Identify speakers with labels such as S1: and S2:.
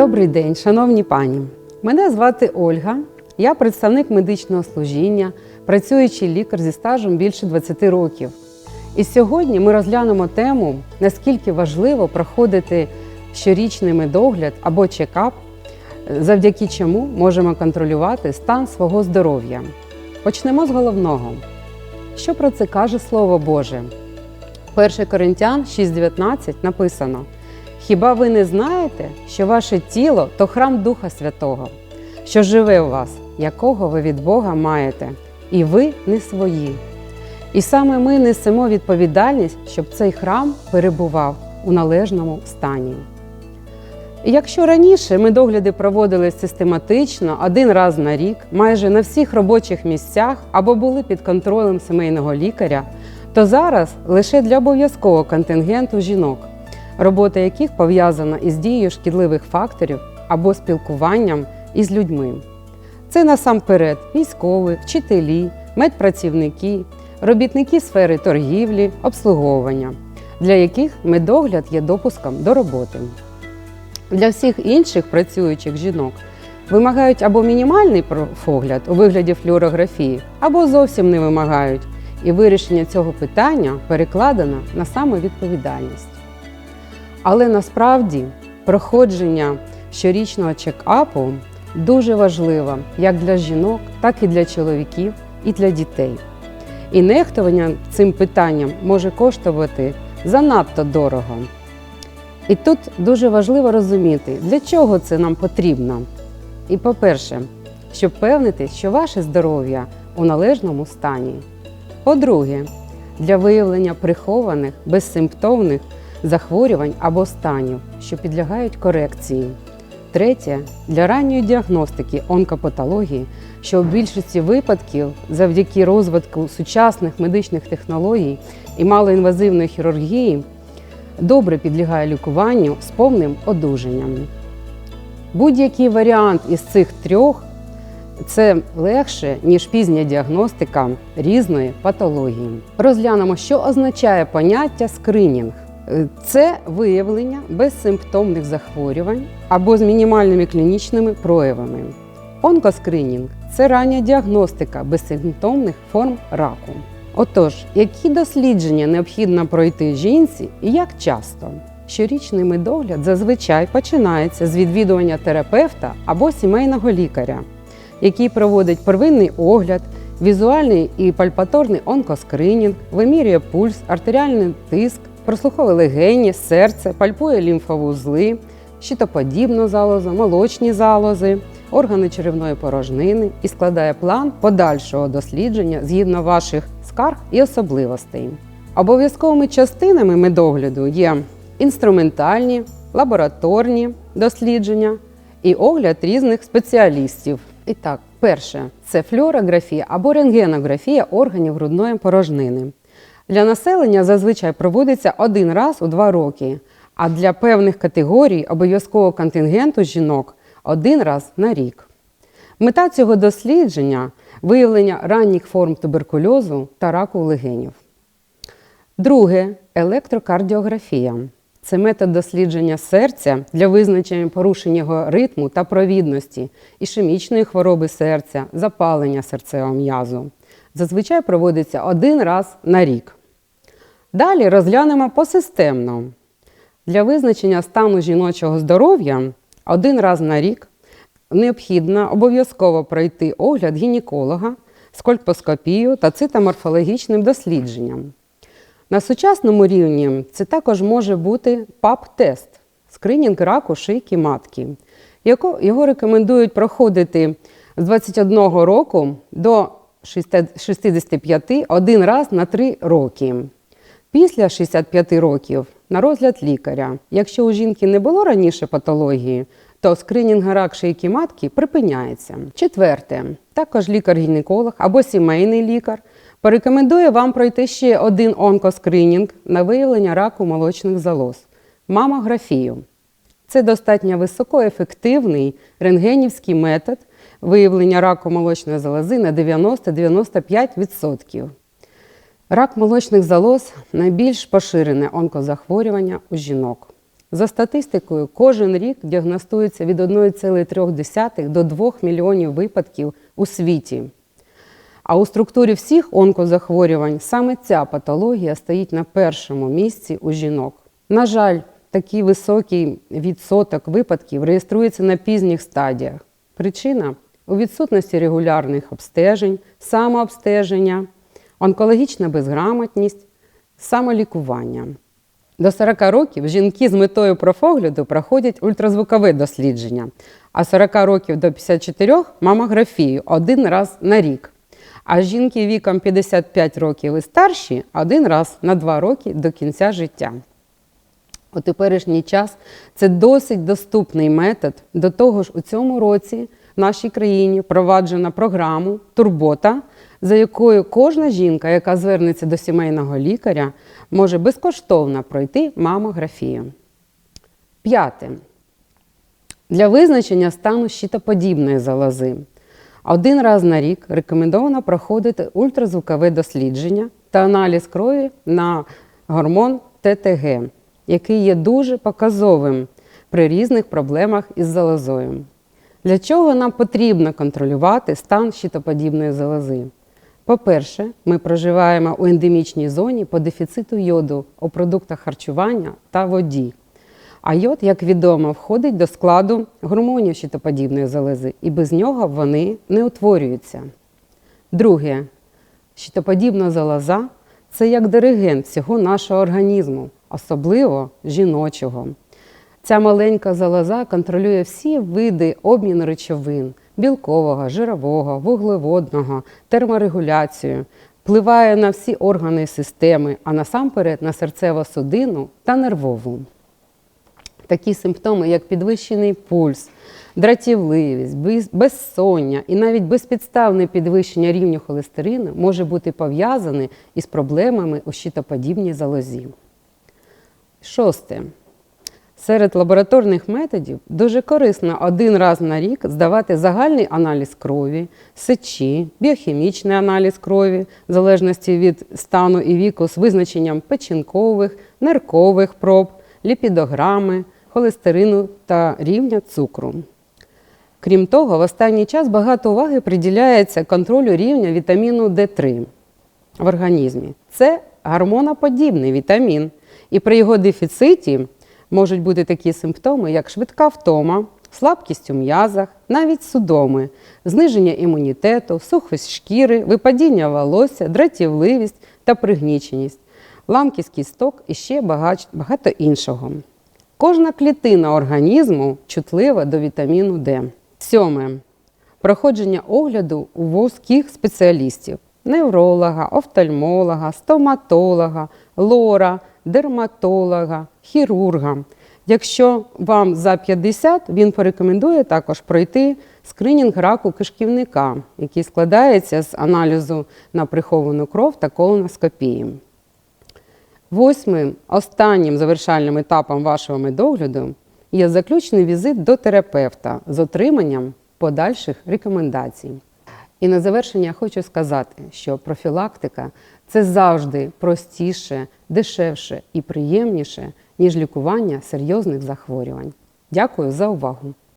S1: Добрий день, шановні пані. Мене звати Ольга. Я представник медичного служіння, працюючий лікар зі стажем більше 20 років. І сьогодні ми розглянемо тему, наскільки важливо проходити щорічний медогляд або чекап, завдяки чому можемо контролювати стан свого здоров'я. Почнемо з головного. Що про це каже Слово Боже? 1 Коринтян 6:19 написано: Хіба ви не знаєте, що ваше тіло то храм Духа Святого, що живе у вас, якого ви від Бога маєте, і ви не свої. І саме ми несемо відповідальність, щоб цей храм перебував у належному стані. Якщо раніше ми догляди проводили систематично один раз на рік, майже на всіх робочих місцях або були під контролем сімейного лікаря, то зараз лише для обов'язкового контингенту жінок, робота яких пов'язана із дією шкідливих факторів або спілкуванням із людьми. Це насамперед військові, вчителі, медпрацівники, робітники сфери торгівлі, обслуговування, для яких медогляд є допуском до роботи. Для всіх інших працюючих жінок вимагають або мінімальний профогляд у вигляді флюорографії, або зовсім не вимагають, і вирішення цього питання перекладено на самовідповідальність. Але насправді проходження щорічного чекапу дуже важливо як для жінок, так і для чоловіків і для дітей. І нехтування цим питанням може коштувати занадто дорого. І тут дуже важливо розуміти, для чого це нам потрібно. І по-перше, щоб впевнитись, що ваше здоров'я у належному стані. По-друге, для виявлення прихованих безсимптомних захворювань або станів, що підлягають корекції. Третє для ранньої діагностики онкопатології, що в більшості випадків завдяки розвитку сучасних медичних технологій і малоінвазивної хірургії добре підлягає лікуванню з повним одужанням. Будь-який варіант із цих трьох це легше, ніж пізня діагностика різної патології. Розглянемо, що означає поняття скринінг. Е, Це виявлення безсимптомних захворювань або з мінімальними клінічними проявами. Онкоскринінг це рання діагностика безсимптомних форм раку. Отож, які дослідження необхідно пройти жінці і як часто? Щорічний медогляд зазвичай починається з відвідування терапевта або сімейного лікаря, який проводить первинний огляд, візуальний і пальпаторний онкоскринінг, вимірює пульс, артеріальний тиск, прослуховує легені, серце, пальпує лімфовузли, щитоподібну залозу, молочні залози, органи черевної порожнини і складає план подальшого дослідження згідно ваших скарг і особливостей. Обов'язковими частинами медогляду є інструментальні, лабораторні дослідження і огляд різних спеціалістів. І так, перше це флюорографія або рентгенографія органів грудної порожнини. Для населення зазвичай проводиться один раз у два роки, а для певних категорій обов'язкового контингенту жінок один раз на рік. Мета цього дослідження виявлення ранніх форм туберкульозу та раку легенів. Друге електрокардіографія. Це метод дослідження серця для визначення порушення його ритму та провідності, ішемічної хвороби серця, запалення серцевого м'язу. Зазвичай проводиться один раз на рік. Далі розглянемо посистемно. Для визначення стану жіночого здоров'я один раз на рік необхідно обов'язково пройти огляд гінеколога, скольпоскопію та цитоморфологічним дослідженням. На сучасному рівні це також може бути ПАП-тест скринінг раку шийки матки. Його рекомендують проходити з 21 року до 65 один раз на 3 роки. Після 65 років на розгляд лікаря. Якщо у жінки не було раніше патології, то скринінг рак шийки матки припиняється. Четверте, також лікар-гінеколог або сімейний лікар порекомендує вам пройти ще один онкоскринінг на виявлення раку молочних залоз мамографію. Це достатньо високоефективний рентгенівський метод виявлення раку молочної залози на 90-95%. Рак молочних залоз найбільш поширене онкозахворювання у жінок. За статистикою, кожен рік діагностується від 1,3 до 2 мільйонів випадків у світі. А у структурі всіх онкозахворювань саме ця патологія стоїть на першому місці у жінок. На жаль, такий високий відсоток випадків реєструється на пізніх стадіях. Причина у відсутності регулярних обстежень, самообстеження, онкологічна безграмотність, самолікування. До 40 років жінки з метою профогляду проходять ультразвукове дослідження, а 40 років до 54 мамографію один раз на рік. А жінки віком 55 років і старші один раз на 2 роки до кінця життя. У теперішній час це досить доступний метод. До того ж, у цьому році в нашій країні впроваджена програму Турбота, за якою кожна жінка, яка звернеться до сімейного лікаря, може безкоштовно пройти мамографію. П'яте. Для визначення стану щитоподібної залози один раз на рік рекомендовано проходити ультразвукове дослідження та аналіз крові на гормон ТТГ, який є дуже показовим при різних проблемах із залозою. Для чого нам потрібно контролювати стан щитоподібної залози? По-перше, ми проживаємо у ендемічній зоні по дефіциту йоду у продуктах харчування та воді. А йод, як відомо, входить до складу гормонів щитоподібної залози, і без нього вони не утворюються. Друге, щитоподібна залоза це як диригент всього нашого організму, особливо жіночого. Ця маленька залоза контролює всі види обміну речовин білкового, жирового, вуглеводного, терморегуляцію, впливає на всі органи системи, а насамперед на серцево-судинну та нервову. Такі симптоми, як підвищений пульс, дратівливість, безсоння і навіть безпідставне підвищення рівню холестерину може бути пов'язане із проблемами у щитоподібній залозі. Шосте. Серед лабораторних методів дуже корисно один раз на рік здавати загальний аналіз крові, сечі, біохімічний аналіз крові, в залежності від стану і віку з визначенням печінкових, ниркових проб, ліпідограми, холестерину та рівня цукру. Крім того, в останній час багато уваги приділяється контролю рівня вітаміну D3 в організмі. Це гормоноподібний вітамін, і при його дефіциті можуть бути такі симптоми, як швидка втома, слабкість у м'язах, навіть судоми, зниження імунітету, сухость шкіри, випадіння волосся, дратівливість та пригніченість, ламкість кісток і ще багато іншого. Кожна клітина організму чутлива до вітаміну Д. Сьоме. Проходження огляду у вузьких спеціалістів невролога, офтальмолога, стоматолога, лора, дерматолога, хірурга. Якщо вам за 50, він порекомендує також пройти скринінг раку кишківника, який складається з аналізу на приховану кров та колоноскопії. Восьмим, останнім завершальним етапом вашого медогляду є заключний візит до терапевта з отриманням подальших рекомендацій. І на завершення хочу сказати, що профілактика це завжди простіше, дешевше і приємніше, ніж лікування серйозних захворювань. Дякую за увагу!